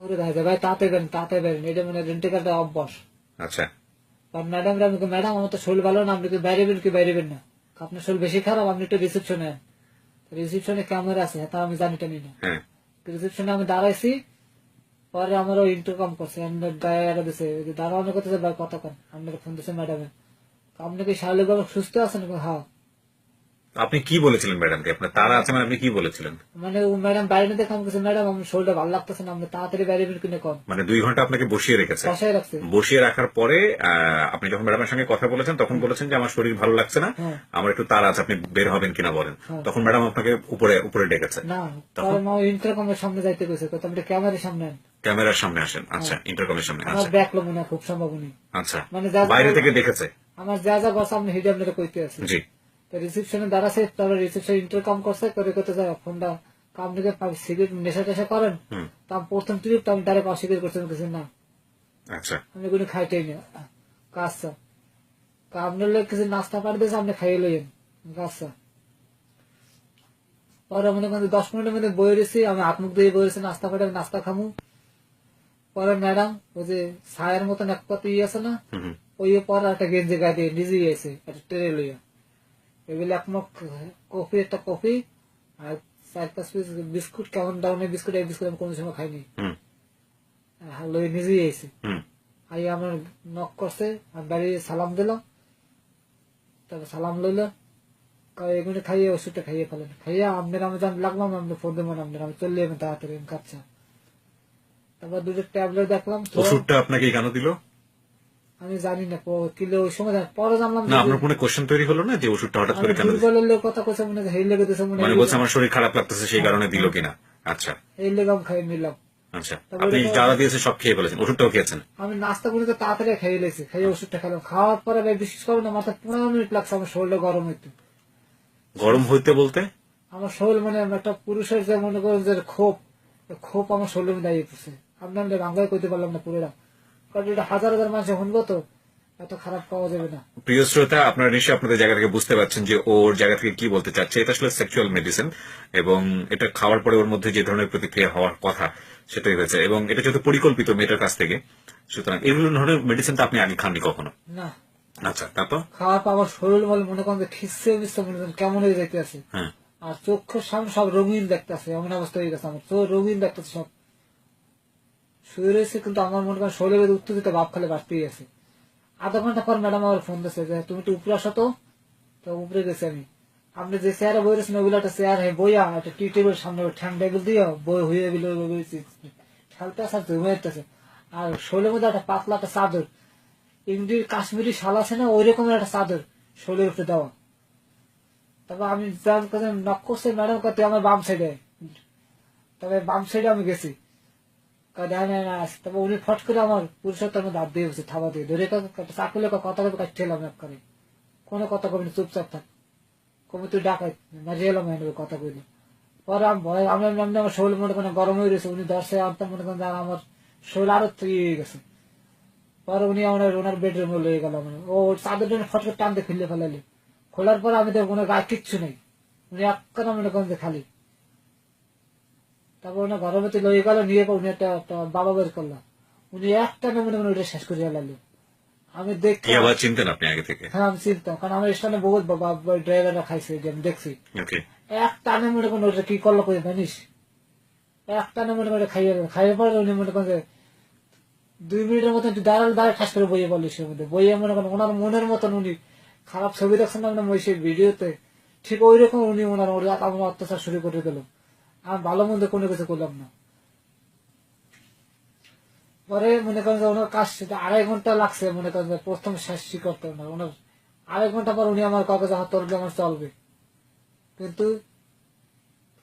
ওরে দেখা ভাই তাতে বেরেন তাতে বেরেন। এটা মানে রেন্টিকালটা অভ্যাস। আচ্ছা। আর ম্যাডাম আমি ম্যাডাম আমার তো শরীর ভালো না আপনি কি বাইরে কি বাইরে না? আপনার শরীর বেশি খারাপ আপনি একটু রিসেপশনে রিসেপশনে ক্যামেরা আছে তা আমি জানি টানি না। হ্যাঁ। রিসেপশনে আমি দাঁড়াইছি পরে আমার ওই ইন্টারকম করছে গায়ে আগে দিছে করতেছে ভাই কত কন। আপনাকে ফোন দিচ্ছে ম্যাডামে আপনি কি শারীরিকভাবে সুস্থ আছেন? হ্যাঁ। আপনি কি বলেছিলেন ম্যাডামকে আপনার তারা আছে মানে আপনি কি বলেছিলেন? মানে ম্যাডাম বাইরে দেখে আমি কাছে ম্যাডাম আমার শরীরটা ভালো লাগতেছে না আপনি তাড়াতাড়ি বাইরে বের কিনে কন মানে দুই ঘণ্টা আপনাকে বসিয়ে রেখেছে। বসায় রাখছে। বসিয়ে রাখার পরে আহ, আপনি যখন ম্যাডামের সঙ্গে কথা বলেছেন তখন বলেছেন যে আমার শরীর ভালো লাগছে না হ্যাঁ। আমার একটু তার আছে আপনি বের হবেন কিনা বলেন। হ্যাঁ। তখন ম্যাডাম আপনাকে উপরে উপরে ডেকেছে। না তখন? মা ইন্টারকমের সামনে যাইতে গেছে তো আপনি ক্যামেরার সামনে আন। ক্যামেরার সামনে আসেন। আচ্ছা ইন্টারকমের সামনে আমার আচ্ছা। ব্যাকলো মনে হয় খুব সম্ভব উনি। আচ্ছা। মানে যা বাইরে থেকে দেখেছে। আমার যা যা গছ আপনি হিডে আপনারা কইতে আছে। জি। রিসেপশনে দাঁড়াছে তারপরে রিসেপশন ইন্টারকম করছে করে করতে যায় ফোনটা আপনি কি সিগারেট নেশা টেশা করেন তা আমি প্রথম ট্রিপ তো আমি ডাইরেক্ট অস্বীকার করছি আমি কিছু না। আচ্ছা। আমি কোনো খাইতেই না। কাজটা আপনার লোক কিছু নাস্তা পাঠিয়ে দিয়েছে আপনি খাইয়ে লইয়েন। কাজটা পরে মনে করেন দশ মিনিটের মধ্যে বই রয়েছি আমি হাত মুখ দিয়ে বই রয়েছি নাস্তা আমি নাস্তা খামু। পরে ম্যাডাম ওই যে ছায়ের মতন এক পাতি ইয়ে আছে না। ওই পরে একটা গেঞ্জি গায়ে দিয়ে নিজেই এসে একটা ট্রে লইয়া। এক মগ কফি একটা কফি আর চার পাঁচ পিস বিস্কুট কেমন দামের বিস্কুট এই বিস্কুট আমি কোনো সময় খাইনি। লই নিজেই হুম। আই আমার নক করছে আমি বাড়ি সালাম দিলাম। তারপর সালাম লইল। এগুলো খাইয়ে ওষুধটা খাইয়ে ফেলেন। খাইয়ে আপনার আমি যখন লাগলাম আপনি ফোন দেবেন আপনার আমি চললে আমি তাড়াতাড়ি আমি তারপর দুটো ট্যাবলেট দেখলাম ওষুধটা আপনাকে কেন দিল? আমি জানি না কিলো ওই সময় পরে জানলাম না আপনার মনে কোশ্চেন তৈরি হলো না যে ওষুধটা হঠাৎ করে কেন? দুর্বলের লোক কথা কইছে মনে হয় হেই লেগে দিছে মনে মানে বলছে আমার শরীর খারাপ লাগতেছে সেই কারণে দিল কিনা। আচ্ছা। এই লেগে আমি খাইয়ে নিলাম। আচ্ছা। আপনি যারা দিয়েছে সব খেয়ে ফেলেছেন ওষুধটাও খেয়েছেন? আমি নাস্তা করে তো তাড়াতাড়ি খাইয়ে লেছি খাইয়ে ওষুধটা খেলাম। খাওয়ার পরে ভাই বিশেষ করে না মাথা পনেরো মিনিট লাগছে আমার শরীরটা গরম হইতে। গরম হইতে বলতে? আমার শরীর মানে একটা পুরুষের যে মনে করেন যে ক্ষোভ এই ক্ষোভ আমার শরীরে দাঁড়িয়ে পড়ছে। আপনার বাংলায় কইতে পারলাম না পুরোটা। কারণ এটা হাজার হাজার মানুষ শুনব তো এত খারাপ পাওয়া যাবে না। প্রিয় শ্রোতা আপনারা নিশ্চয়ই আপনাদের জায়গা থেকে বুঝতে পারছেন যে ওর জায়গা থেকে কি বলতে চাচ্ছে। এটা আসলে সেক্সুয়াল মেডিসিন এবং এটা খাওয়ার পরে ওর মধ্যে যে ধরনের প্রতিক্রিয়া হওয়ার কথা সেটাই হয়েছে এবং এটা যেহেতু পরিকল্পিত মেয়েটার কাছ থেকে সুতরাং এগুলো ধরনের মেডিসিনটা আপনি আগে খাননি কখনো? না। আচ্ছা তারপর? আমার শরীর বলে মনে করেন যে খিসে মিশতে মনে করেন কেমন হয়ে যাইতে আছে হ্যাঁ। আর চোখের সামনে সব রঙিন দেখতে আছে এমন অবস্থা হয়ে গেছে আমার। চোখ রঙিন দেখতেছে সব। শুয়ে রয়েছে, কিন্তু আমার মনে করেন উত্তর দিতে ভাব খালে বাড়তেই আছে। আধা ঘণ্টা পর ম্যাডাম আমার ফোন দিচ্ছে যে, তুমি তো উপরে আসো তো। তো উপরে গেছি আমি। আপনি যে চেয়ারে বই রয়েছেন ওগুলো একটা চেয়ার হয়ে বইয়া একটা টি টেবিল সামনে ঠ্যাং টেবিল দিয়ে বই হয়ে গেল ঠেলতে আসা ঘুমাইতেছে আর শরীরের মধ্যে একটা পাতলা একটা চাদর। ইন্ডির কাশ্মীরি শাল আছে না, ওই রকমের একটা চাদর শরীরের উপরে দেওয়া। তারপর আমি যার কাছে ম্যাডাম কাছে আমার বাম সাইডে তবে বাম সাইডে আমি গেছি। দেয় না না তারপর উনি ফট করে আমার পুরুষত্ব আমার দাঁত দিয়ে বসে থাবা দিয়ে ধরে চাকুলে কথা কবে কাটতে এলাম এক করে। কোনো কথা কবি চুপচাপ থাক। কবে তুই ডাকাই, মাঝে এলাম কথা কইলে পরে আমি ভয় আমি এমনি আমার শরীর মনে করেন গরম হয়ে গেছে উনি দর্শে আনতাম মনে করেন আমার শরীর আরও হয়ে গেছে। পরে উনি আমার ওনার বেডরুমে লয়ে গেল মানে ও চাদর জন্য ফট করে টানতে খুললে ফেলালি খোলার পরে আমি দেখব ওনার গায়ে কিচ্ছু নেই। উনি একখানা মনে করেন খালি। তারপর ওনার মধ্যে লয়ে গেল নিয়ে উনি একটা একটা বাবা বের করলাম উনি একটা মনে মনে ওটা শেষ করে লাগল আমি দেখি আবার চিনতেন আপনি আগে থেকে? হ্যাঁ আমি চিনতাম। কারণ আমার স্থানে বহুত ড্রাইভাররা খাইছে যে আমি দেখছি। ওকে। এক টানে মনে করেন ওটা কি করল করে জানিস? এক টানে মনে করে খাইয়ে খাইয়ে পরে উনি মনে করেন দুই মিনিটের মতন একটু দাঁড়াল দাঁড়ায় ঠাস করে বইয়ে বলে সে মধ্যে। বইয়ে মনে করেন ওনার মনের মতন উনি খারাপ ছবি দেখছেন না ওই সেই ভিডিওতে ঠিক ওই রকম উনি ওনার আমার অত্যাচার শুরু করে দিল। আমি ভালো মন্দ কোনো কিছু করলাম না। পরে মনে করেন যে ওনার কাজ আড়াই ঘণ্টা লাগছে মনে করেন প্রথম শেষ করতে না। ওনার আড়াই ঘণ্টা পর উনি আমার কাগজ হাত তোর আমার চলবে। কিন্তু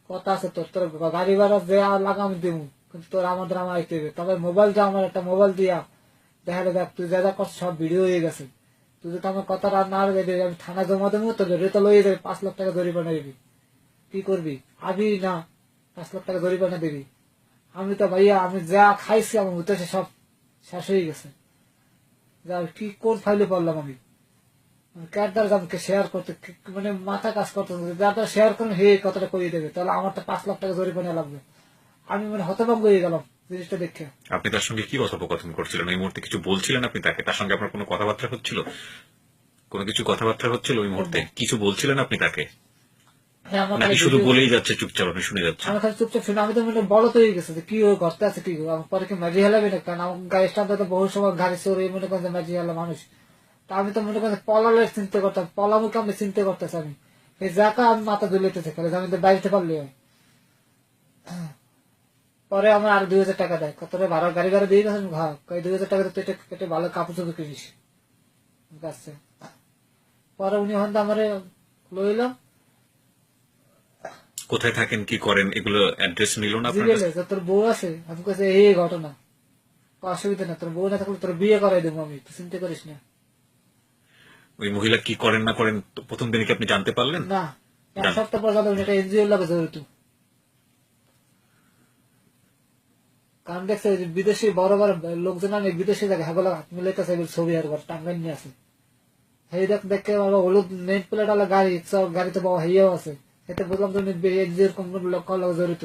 কথা আছে তোর তোর গাড়ি ভাড়া যে লাগা আমি দিব কিন্তু তোর আমাদের আমার আইতে হবে। তবে মোবাইলটা আমার একটা মোবাইল দিয়া দেখা দেখ তুই যা যা সব ভিডিও হয়ে গেছে। তুই যদি আমার কথাটা না দিবি, আমি থানা জমা দেবো তো রেতা লইয়ে যাবে পাঁচ লাখ টাকা জরিমানা দিবি। কি করবি? আবি না। পাঁচ লাখ টাকা জরিমানা দিবি? আমি তো ভাইয়া আমি যা খাইছি আমার উদ্দেশ্যে সব শেষ হয়ে গেছে। যা কি কোন ফাইলে পড়লাম আমি? ক্যারদার আমাকে শেয়ার করতে মানে মাথা কাজ করতে যারা শেয়ার করেন হে কথাটা করিয়ে দেবে। তাহলে আমার তো পাঁচ লাখ টাকা জরিমানা লাগবে। আমি মানে হতভঙ্গ হয়ে গেলাম জিনিসটা দেখে। আপনি তার সঙ্গে কি কথোপকথন করছিলেন? এই মুহূর্তে কিছু বলছিলেন আপনি তাকে? তার সঙ্গে আপনার কোনো কথাবার্তা হচ্ছিল? কোনো কিছু কথাবার্তা হচ্ছিল ওই মুহূর্তে? কিছু বলছিলেন আপনি তাকে? হ্যাঁ নাকি শুধু বলেই যাচ্ছে চুপচাপ আপনি শুনে যাচ্ছেন আমি খালি চুপচাপ শুনে আমি তো মনে বড় তো হয়ে গেছে যে কি ও ঘরতে আছে কি? আমার পরে কি ম্যাজি হেলাবি না কারণ আমার গাড়ি স্টাম্প তো বহু সময় গাড়ি চোর এই মনে করেন ম্যাজি হেলা মানুষ। তা আমি তো মনে করেন পলালের চিন্তা করতাম পলামুখে আমি চিন্তা করতেছি আমি। এই জায়গা আমি মাথা দুলিতেছে খালি আমি তো বাড়িতে পারলি হয়। পরে আমার আর দুই হাজার টাকা দেয়। কত ভাড়া? গাড়ি ভাড়া দিয়ে গেছেন ঘর দুই হাজার টাকা তুই এটা কেটে ভালো কাপড় চোপড় কিনিস। আমার কাছে পরে উনি হন আমার লইলাম কোথায় থাকেন কি করেন এগুলো অ্যাড্রেস নিল না আপনার কাছে? তোর বউ আছে? আমি কাছে এই ঘটনা। অসুবিধা না তোর বউ না থাকলে তোর বিয়ে করাই দেবো আমি তুই চিন্তা করিস না। ওই মহিলা কি করেন না করেন প্রথম দিনে কি আপনি জানতে পারলেন? না এক সপ্তাহ পর যাবে এটা এনজিও লাগে জড়িত। কারণ দেখছে বিদেশি বড় বড় লোকজন আমি বিদেশি জায়গায় হাগলা হাত মিলাইতেছে ছবি আর ঘর টাঙ্গাই নিয়ে আছে। সেই দেখ দেখে হলুদ নেট প্লেট গাড়ি গাড়িতে বাবা হইয়াও আছে। এতে বুঝলাম তুমি এনজিওর কোন কোন লোক লোক জড়িত